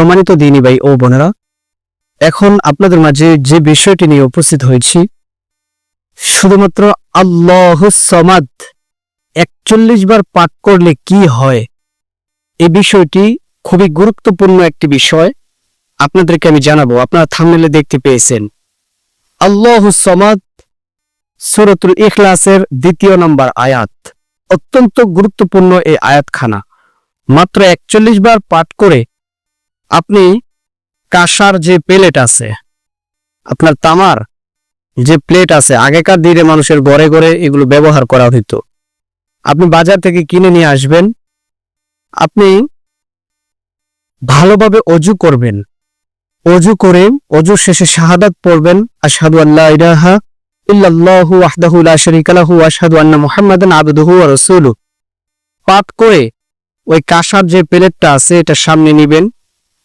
সম্মানিত দিনী ভাই ও বোনেরা, এখন আপনাদের মাঝে যে বিষয়টি নিয়ে উপস্থিত হয়েছি, শুধুমাত্র আল্লাহ সমাদ একচল্লিশ বার পাঠ করলে কি হয়, এ বিষয়টি খুবই গুরুত্বপূর্ণ একটি বিষয়, আপনাদেরকে আমি জানাব, আপনারা থামনেলে দেখতে পেয়েছেন। আল্লাহ সমাদ সুরতুল ইখলাসের দ্বিতীয় নম্বর আয়াত, অত্যন্ত গুরুত্বপূর্ণ এই আয়াতখানা। মাত্র একচল্লিশ বার পাঠ করে আপনি কাঁসার যে প্লেট আছে, আপনার তামার যে প্লেট আছে, আগেকার দিনে মানুষের ঘরে ঘরে এগুলো ব্যবহার করা হতো আপনি বাজার থেকে কিনে নিয়ে আসবেন, আপনি ভালোভাবে অজু করবেন। অজু করে অজু শেষে শাহাদাত পড়বেন, আশহাদু আল্লাহ ইলাহা আবদুহু পাঠ করে ওই কাঁসার যে প্লেটটা আছে, এটা সামনে নিবেন।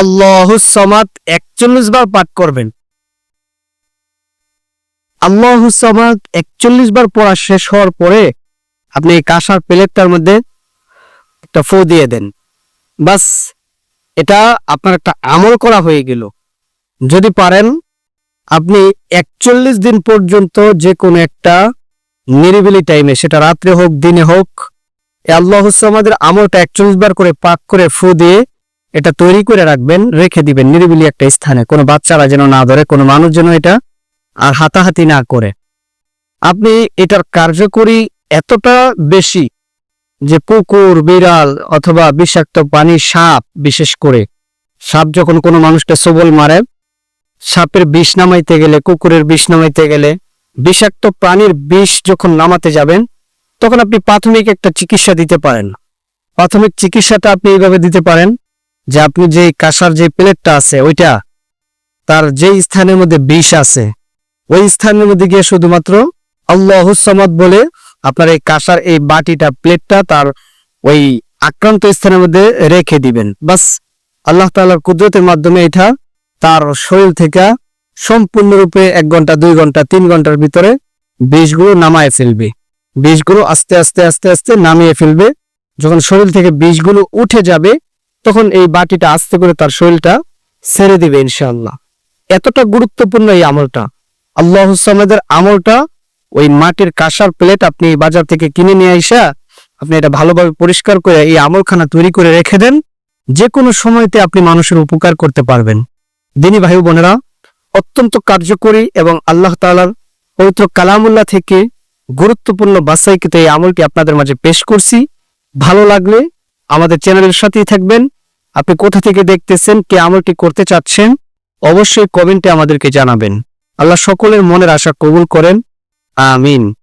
আল্লাহুস সমাদ একচল্লিশ বার পাঠ করবেন। আল্লাহুস সমাদ একচল্লিশ বার পড়া শেষ হওয়ার পরে আপনি কাঁসার প্লেটটার মধ্যে একটা ফু দিয়ে দেন। বাস, এটা আপনার একটা আমল করা হয়ে গেল। যদি পারেন, আপনি একচল্লিশ দিন পর্যন্ত যে কোনো একটা নিরিবিলি টাইমে সেটা রাত্রে হোক, দিনে হোক আল্লাহ আমাদের আমলটা একচল্লিশ বার করে পাক করে ফু দিয়ে এটা তৈরি করে রাখবেন, রেখে দিবেন নিরিবিলি একটা স্থানে। কোনো বাচ্চারা যেন না ধরে, কোনো মানুষ যেন এটা আর হাতাহাতি না করে। আপনি এটার কার্যকরী এতটা বেশি যে পুকুর, বিড়াল অথবা বিষাক্ত পানি, সাপ বিশেষ করে, সাপ যখন কোনো মানুষকে সবল মারে, সাপের বিষ নামাইতে গেলে, কুকুরের বিষ নামাইতে গেলে, বিষাক্ত প্রাণীর বিষ যখন নামাতে যাবেন, তখন আপনি প্রাথমিক একটা চিকিৎসা দিতে পারেন। প্রাথমিক চিকিৎসাটা আপনি এইভাবে দিতে পারেন যে আপনি যে কাঁসার যে প্লেটটা আছে, ওইটা তার যে স্থানের মধ্যে বিষ আছে, ওই স্থানের মধ্যে গিয়ে শুধুমাত্র আল্লাহসামাদ বলে আপনার এই কাঁসার, এই বাটিটা, প্লেটটা তার ওই আক্রান্ত স্থানের মধ্যে রেখে দিবেন। বাস, আল্লাহ তাআলার কুদরতের মাধ্যমে এটা তার শরীর থেকে সম্পূর্ণরূপে এক ঘণ্টা, দুই ঘণ্টা, তিন ঘণ্টার ভিতরে বিষগুলো নামায় ফেলবে। বিষগুলো আস্তে আস্তে আস্তে আস্তে নামিয়ে ফেলবে। যখন শরীর থেকে বিষগুলো উঠে যাবে তখন এই বাটিটা আস্তে করে তার শরীরটা ছেড়ে দিবে ইনশাআল্লাহ। এতটা গুরুত্বপূর্ণ এই আমলটা। আল্লাহ সামেদের আমলটা ওই মাটির কাঁসার প্লেট আপনি বাজার থেকে কিনে নিয়ে আইসা আপনি এটা ভালোভাবে পরিষ্কার করে এই আমলখানা তৈরি করে রেখে দেন। যে কোনো সময়তে আপনি মানুষের উপকার করতে পারবেন। দিনী ভাই বোনেরা, অত্যন্ত কার্যকরী এবং আল্লাহ তাআলার পবিত্র কালামুল্লাহ থেকে গুরুত্বপূর্ণ বাসাইকৃত এই আমলটি আপনাদের মাঝে পেশ করছি। ভালো লাগলে আমাদের চ্যানেলের সাথেই থাকবেন। আপনি কোথা থেকে দেখতেছেন, কে আমলটি করতে চাচ্ছেন, অবশ্যই কমেন্টে আমাদেরকে জানাবেন। আল্লাহ সকলের মনের আশা কবুল করেন। আমিন।